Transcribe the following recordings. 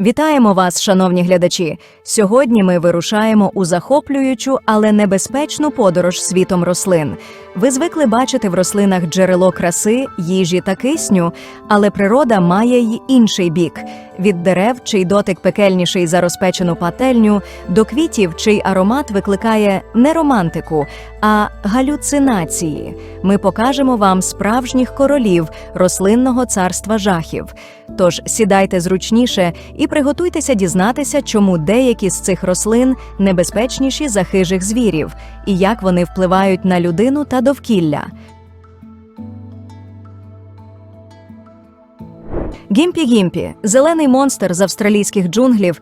Вітаємо вас, шановні глядачі! Сьогодні ми вирушаємо у захоплюючу, але небезпечну подорож світом рослин. Ви звикли бачити в рослинах джерело краси, їжі та кисню, але природа має й інший бік: від дерев, чий дотик пекельніший за розпечену пательню, до квітів, чий аромат викликає не романтику, а галюцинації. Ми покажемо вам справжніх королів рослинного царства жахів. Тож сідайте зручніше і приготуйтеся дізнатися, чому деякі з цих рослин небезпечніші за хижих звірів і як вони впливають на людину та довкілля. Гімпі-гімпі – зелений монстр з австралійських джунглів.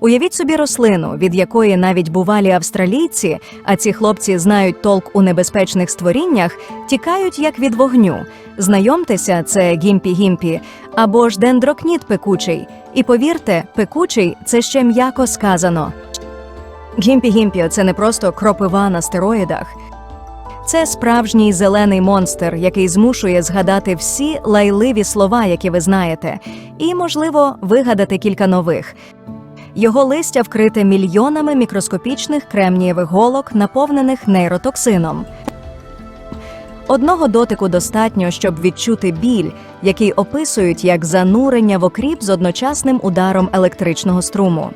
Уявіть собі рослину, від якої навіть бувалі австралійці, а ці хлопці знають толк у небезпечних створіннях, тікають як від вогню. Знайомтеся, це гімпі-гімпі або ж дендрокніт пекучий. І повірте, пекучий це ще м'яко сказано. Гімпі-гімпі – це не просто кропива на стероїдах. Це справжній зелений монстр, який змушує згадати всі лайливі слова, які ви знаєте, і, можливо, вигадати кілька нових. Його листя вкрите мільйонами мікроскопічних кремнієвих голок, наповнених нейротоксином. Одного дотику достатньо, щоб відчути біль, який описують як занурення в окріп з одночасним ударом електричного струму.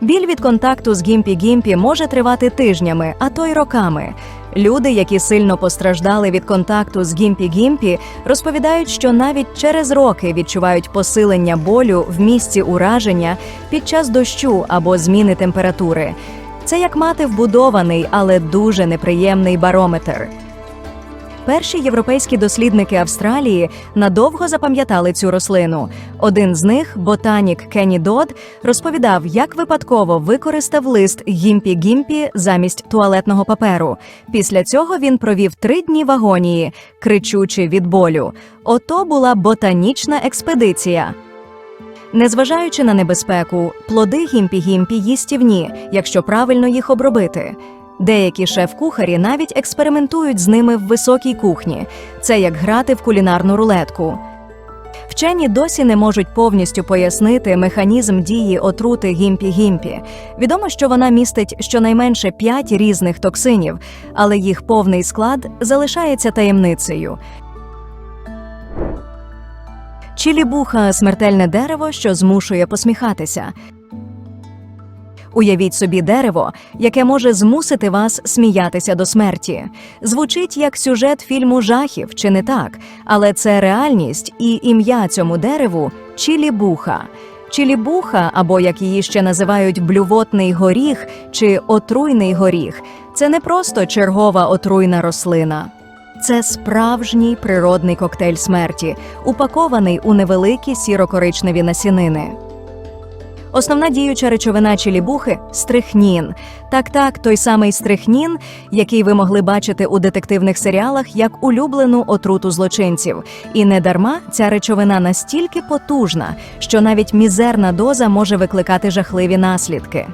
Біль від контакту з гімпі-гімпі може тривати тижнями, а то й роками. Люди, які сильно постраждали від контакту з гімпі-гімпі, розповідають, що навіть через роки відчувають посилення болю в місці ураження під час дощу або зміни температури. Це як мати вбудований, але дуже неприємний барометр. Перші європейські дослідники Австралії надовго запам'ятали цю рослину. Один з них, ботанік Кенні Дод, розповідав, як випадково використав лист гімпі-гімпі замість туалетного паперу. Після цього він провів три дні в агонії, кричучи від болю. Ото була ботанічна експедиція. Незважаючи на небезпеку, плоди гімпі-гімпі їстівні, якщо правильно їх обробити. Деякі шеф-кухарі навіть експериментують з ними в високій кухні. Це як грати в кулінарну рулетку. Вчені досі не можуть повністю пояснити механізм дії отрути гімпі-гімпі. Відомо, що вона містить щонайменше 5 різних токсинів, але їх повний склад залишається таємницею. Чілібуха смертельне дерево, що змушує посміхатися. Уявіть собі дерево, яке може змусити вас сміятися до смерті. Звучить як сюжет фільму жахів, чи не так? Але це реальність, і ім'я цьому дереву чілібуха. Чілібуха, або як її ще називають блювотний горіх чи отруйний горіх, це не просто чергова отруйна рослина. Це справжній природний коктейль смерті, упакований у невеликі сіро-коричневі насінини. Основна діюча речовина чілібухи стрихнін. Так, так, той самий стрихнін, який ви могли бачити у детективних серіалах як улюблену отруту злочинців. І не дарма ця речовина настільки потужна, що навіть мізерна доза може викликати жахливі наслідки.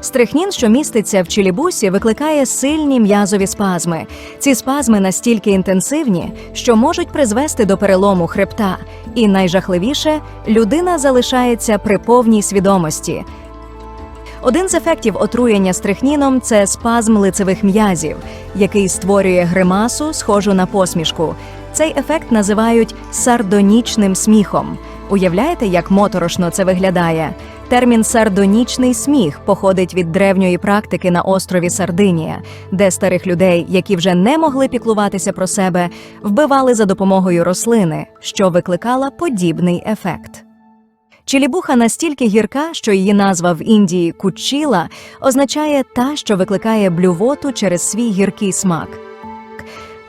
Стрихнін, що міститься в чілібусі, викликає сильні м'язові спазми. Ці спазми настільки інтенсивні, що можуть призвести до перелому хребта. І найжахливіше людина залишається при повній свідомості. Один з ефектів отруєння стрихніном це спазм лицевих м'язів, який створює гримасу, схожу на посмішку. Цей ефект називають сардонічним сміхом. Уявляєте, як моторошно це виглядає? Термін сардонічний сміх походить від древньої практики на острові Сардинія, де старих людей, які вже не могли піклуватися про себе, вбивали за допомогою рослини, що викликала подібний ефект. Чілібуха настільки гірка, що її назва в Індії кучіла означає та, що викликає блювоту через свій гіркий смак.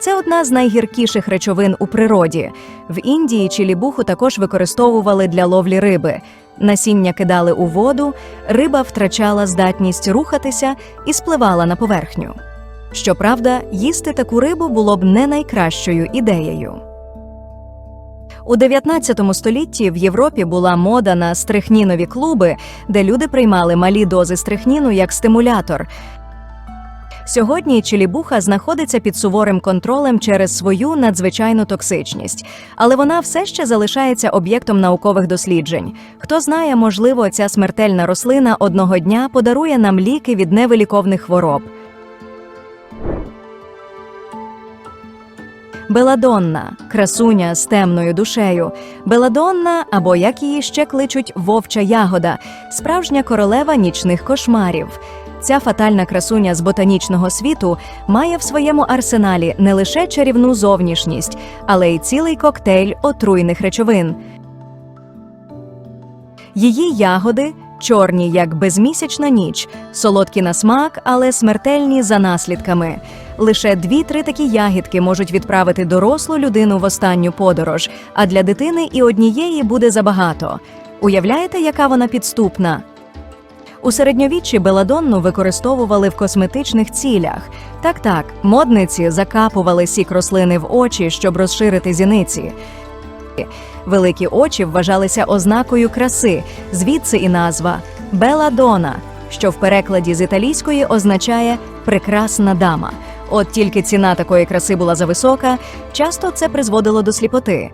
Це одна з найгіркіших речовин у природі. В Індії чілібуху також використовували для ловлі риби. Насіння кидали у воду, риба втрачала здатність рухатися і спливала на поверхню. Щоправда, їсти таку рибу було б не найкращою ідеєю. У 19 столітті в Європі була мода на стрихнінові клуби, де люди приймали малі дози стрихніну як стимулятор. Сьогодні челібуха знаходиться під суворим контролем через свою надзвичайну токсичність, але вона все ще залишається об'єктом наукових досліджень. Хто знає, можливо, ця смертельна рослина одного дня подарує нам ліки від невиліковних хвороб. Беладонна красуня з темною душею. Беладонна, або як її ще кличуть вовча ягода, справжня королева нічних кошмарів. Ця фатальна красуня з ботанічного світу має в своєму арсеналі не лише чарівну зовнішність, але й цілий коктейль отруйних речовин. Її ягоди чорні, як безмісячна ніч, солодкі на смак, але смертельні за наслідками. Лише дві-три такі ягідки можуть відправити дорослу людину в останню подорож, а для дитини і однієї буде забагато. Уявляєте, яка вона підступна? У середньовіччі беладонну використовували в косметичних цілях. Так, так, модниці закапували сік рослини в очі, щоб розширити зіниці. Великі очі вважалися ознакою краси, звідси і назва Беладона, що в перекладі з італійської означає прекрасна дама. От тільки ціна такої краси була зависока, часто це призводило до сліпоти.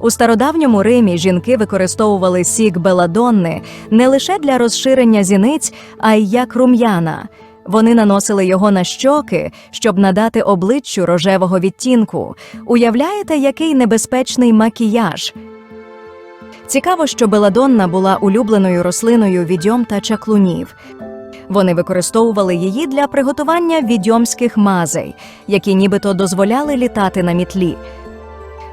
У стародавньому Римі жінки використовували сік беладонни не лише для розширення зіниць, а й як рум'яна. Вони наносили його на щоки, щоб надати обличчю рожевого відтінку. Уявляєте, який небезпечний макіяж? Цікаво, що беладонна була улюбленою рослиною відьом та чаклунів. Вони використовували її для приготування відьомських мазей, які нібито дозволяли літати на мітлі.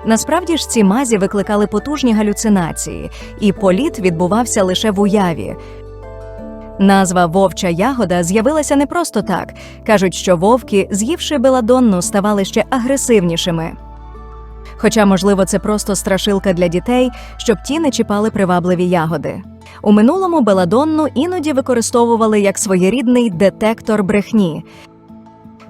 Насправді ж ці мазі викликали потужні галюцинації, і політ відбувався лише в уяві. Назва вовча ягода з'явилася не просто так. Кажуть, що вовки, з'ївши беладонну, ставали ще агресивнішими. Хоча, можливо, це просто страшилка для дітей, щоб ті не чіпали привабливі ягоди. У минулому беладонну іноді використовували як своєрідний детектор брехні.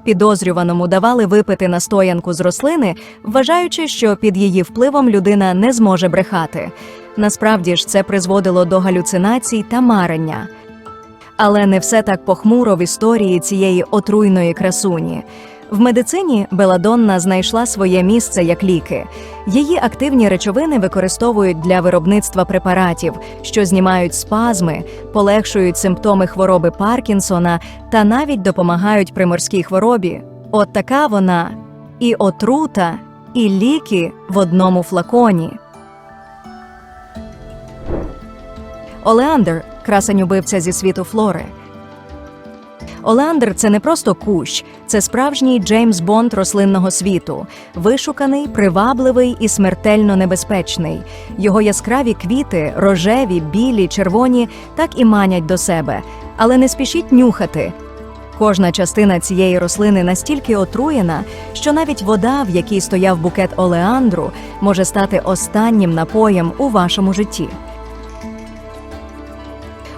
Підозрюваному давали випити настоянку з рослини, вважаючи, що під її впливом людина не зможе брехати. Насправді ж це призводило до галюцинацій та марення. Але не все так похмуро в історії цієї отруйної красуні. В медицині беладонна знайшла своє місце як ліки. Її активні речовини використовують для виробництва препаратів, що знімають спазми, полегшують симптоми хвороби Паркінсона та навіть допомагають при морській хворобі. От така вона і отрута, і ліки в одному флаконі. Олеандр красень убивця зі світу флори. Олеандр це не просто кущ, це справжній Джеймс Бонд рослинного світу, вишуканий, привабливий і смертельно небезпечний. Його яскраві квіти, рожеві, білі, червоні, так і манять до себе, але не спішіть нюхати. Кожна частина цієї рослини настільки отруєна, що навіть вода, в якій стояв букет олеандру, може стати останнім напоєм у вашому житті.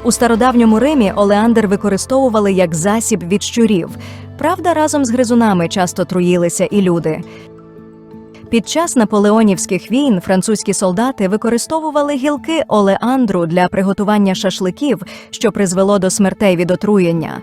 У стародавньому Римі олеандр використовували як засіб від щурів. Правда, разом з гризунами часто труїлися і люди. Під час наполеонівських війн французькі солдати використовували гілки олеандру для приготування шашликів, що призвело до смертей від отруєння.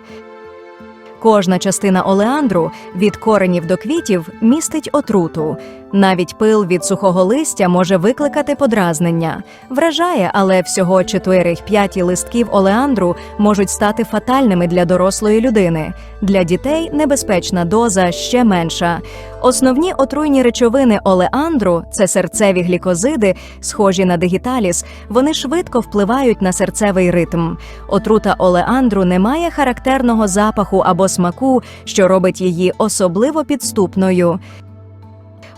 Кожна частина олеандру від коренів до квітів містить отруту. Навіть пил від сухого листя може викликати подразнення. Вражає, але всього 4-5 листків олеандру можуть стати фатальними для дорослої людини. Для дітей небезпечна доза ще менша. Основні отруйні речовини олеандру це серцеві глікозиди, схожі на дигіталіс. Вони швидко впливають на серцевий ритм. Отрута олеандру не має характерного запаху або смаку, що робить її особливо підступною.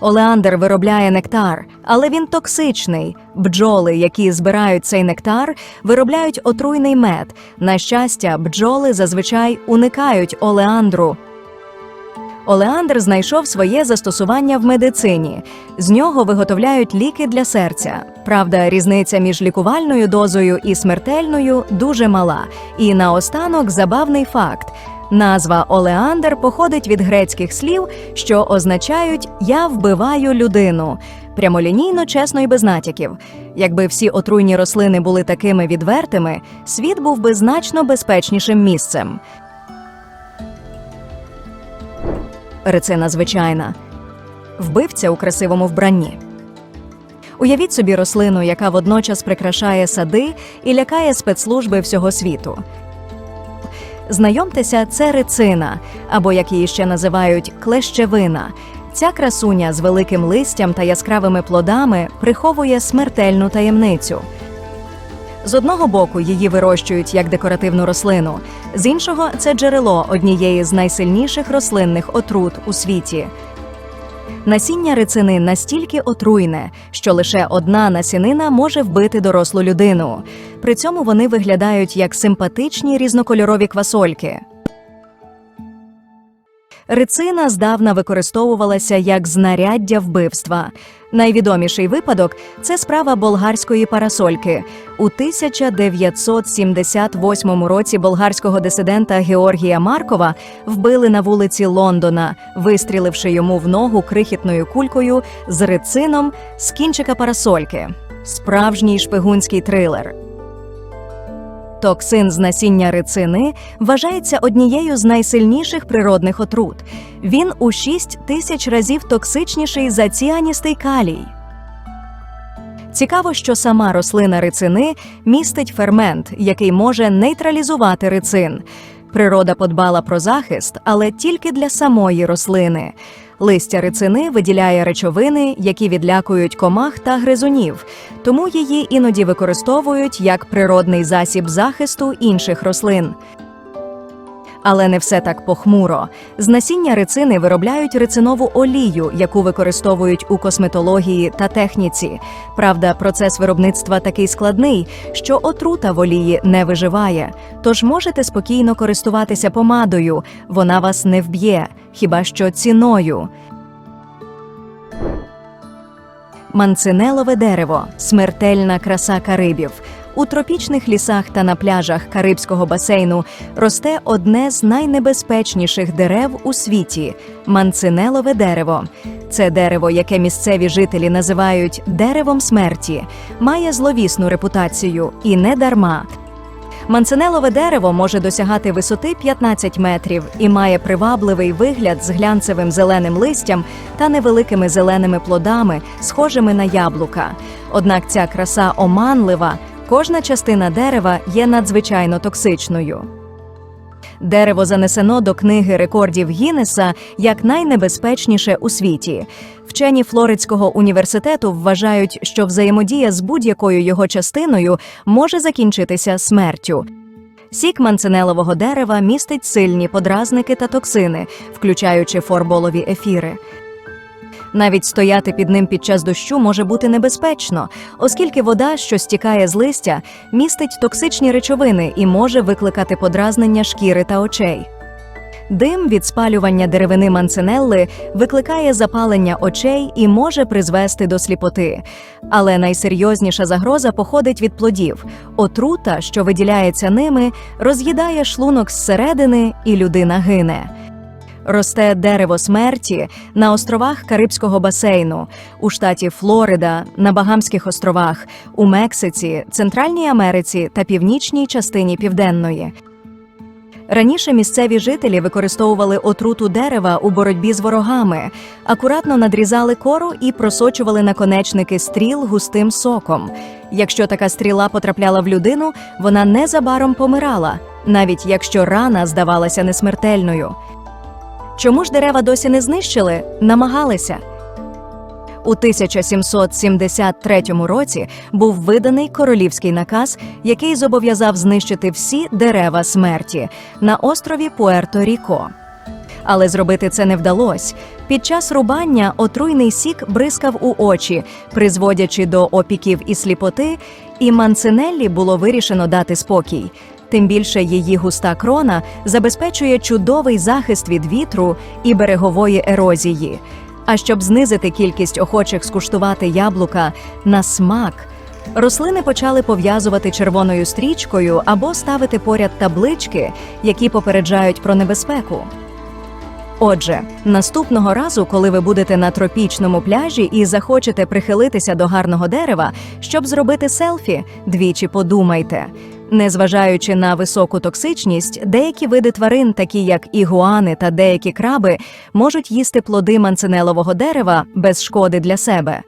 Олеандр виробляє нектар, але він токсичний. Бджоли, які збирають цей нектар, виробляють отруйний мед. На щастя, бджоли зазвичай уникають олеандру. Олеандр знайшов своє застосування в медицині. З нього виготовляють ліки для серця. Правда, різниця між лікувальною дозою і смертельною дуже мала. І наостанок забавний факт. Назва Олеандр походить від грецьких слів, що означають Я вбиваю людину. Прямолінійно, чесно і без натяків. Якби всі отруйні рослини були такими відвертими, світ був би значно безпечнішим місцем. Рецина звичайна. Вбивця у красивому вбранні. Уявіть собі рослину, яка водночас прикрашає сади і лякає спецслужби всього світу. Знайомтеся, це рицина, або як її ще називають клещевина. Ця красуня з великим листям та яскравими плодами приховує смертельну таємницю. З одного боку її вирощують як декоративну рослину, з іншого це джерело однієї з найсильніших рослинних отрут у світі. Насіння рицини настільки отруйне, що лише одна насінина може вбити дорослу людину. При цьому вони виглядають як симпатичні різнокольорові квасольки. Рицина здавна використовувалася як знаряддя вбивства. Найвідоміший випадок це справа болгарської парасольки. У 1978 році болгарського дисидента Георгія Маркова вбили на вулиці Лондона, вистріливши йому в ногу крихітною кулькою з рицином з кінчика парасольки. Справжній шпигунський трилер. Токсин з насіння рицини вважається однією з найсильніших природних отрут. Він у 6 тисяч разів токсичніший за ціаністий калій. Цікаво, що сама рослина рицини містить фермент, який може нейтралізувати рицин. Природа подбала про захист, але тільки для самої рослини. Листя рицини виділяє речовини, які відлякують комах та гризунів, тому її іноді використовують як природний засіб захисту інших рослин. Але не все так похмуро. З насіння рицини виробляють рицинову олію, яку використовують у косметології та техніці. Правда, процес виробництва такий складний, що отрута в олії не виживає. Тож можете спокійно користуватися помадою, вона вас не вб'є, хіба що ціною. Манцинелове дерево смертельна краса Карибів. У тропічних лісах та на пляжах Карибського басейну росте одне з найнебезпечніших дерев у світі манцинелове дерево. Це дерево, яке місцеві жителі називають деревом смерті, має зловісну репутацію і не дарма. Манцинелове дерево може досягати висоти 15 метрів і має привабливий вигляд з глянцевим зеленим листям та невеликими зеленими плодами, схожими на яблука. Однак ця краса оманлива, кожна частина дерева є надзвичайно токсичною. Дерево занесено до книги рекордів Гіннеса як найнебезпечніше у світі. Вчені Флоридського університету вважають, що взаємодія з будь-якою його частиною може закінчитися смертю. Сік манцинелового дерева містить сильні подразники та токсини, включаючи форболові ефіри. Навіть стояти під ним під час дощу може бути небезпечно, оскільки вода, що стікає з листя, містить токсичні речовини і може викликати подразнення шкіри та очей. Дим від спалювання деревини манцинелли викликає запалення очей і може призвести до сліпоти. Але найсерйозніша загроза походить від плодів. Отрута, що виділяється ними, роз'їдає шлунок зсередини, і людина гине. Росте дерево смерті на островах Карибського басейну, у штаті Флорида, на Багамських островах, у Мексиці, Центральній Америці та північній частині Південної. Раніше місцеві жителі використовували отруту дерева у боротьбі з ворогами, акуратно надрізали кору і просочували наконечники стріл густим соком. Якщо така стріла потрапляла в людину, вона незабаром помирала, навіть якщо рана здавалася несмертельною. Чому ж дерева досі не знищили? Намагалися. У 1773 році був виданий королівський наказ, який зобов'язав знищити всі дерева смерті на острові Пуерто-Ріко. Але зробити це не вдалося. Під час рубання отруйний сік бризкав у очі, призводячи до опіків і сліпоти, і Манцинеллі було вирішено дати спокій. Тим більше її густа крона забезпечує чудовий захист від вітру і берегової ерозії. А щоб знизити кількість охочих скуштувати яблука на смак, рослини почали пов'язувати червоною стрічкою або ставити поряд таблички, які попереджають про небезпеку. Отже, наступного разу, коли ви будете на тропічному пляжі і захочете прихилитися до гарного дерева, щоб зробити селфі, двічі подумайте. Незважаючи на високу токсичність, деякі види тварин, такі як ігуани та деякі краби, можуть їсти плоди манцинелового дерева без шкоди для себе.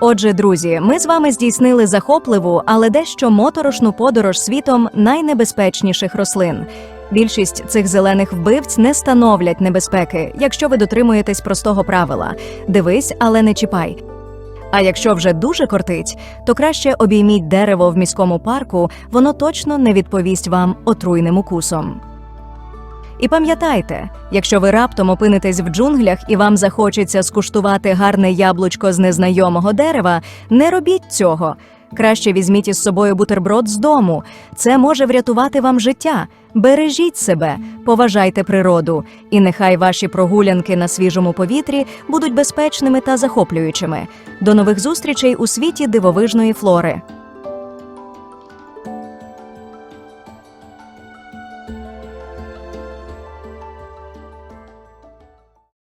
Отже, друзі, ми з вами здійснили захопливу, але дещо моторошну подорож світом найнебезпечніших рослин. Більшість цих зелених вбивць не становлять небезпеки, якщо ви дотримуєтесь простого правила: дивись, але не чіпай. А якщо вже дуже кортить, то краще обійміть дерево в міському парку, воно точно не відповість вам отруйним укусом. І пам'ятайте, якщо ви раптом опинитесь в джунглях і вам захочеться скуштувати гарне яблучко з незнайомого дерева, не робіть цього. Краще візьміть із собою бутерброд з дому. Це може врятувати вам життя. Бережіть себе, поважайте природу, і нехай ваші прогулянки на свіжому повітрі будуть безпечними та захоплюючими. До нових зустрічей у світі дивовижної флори.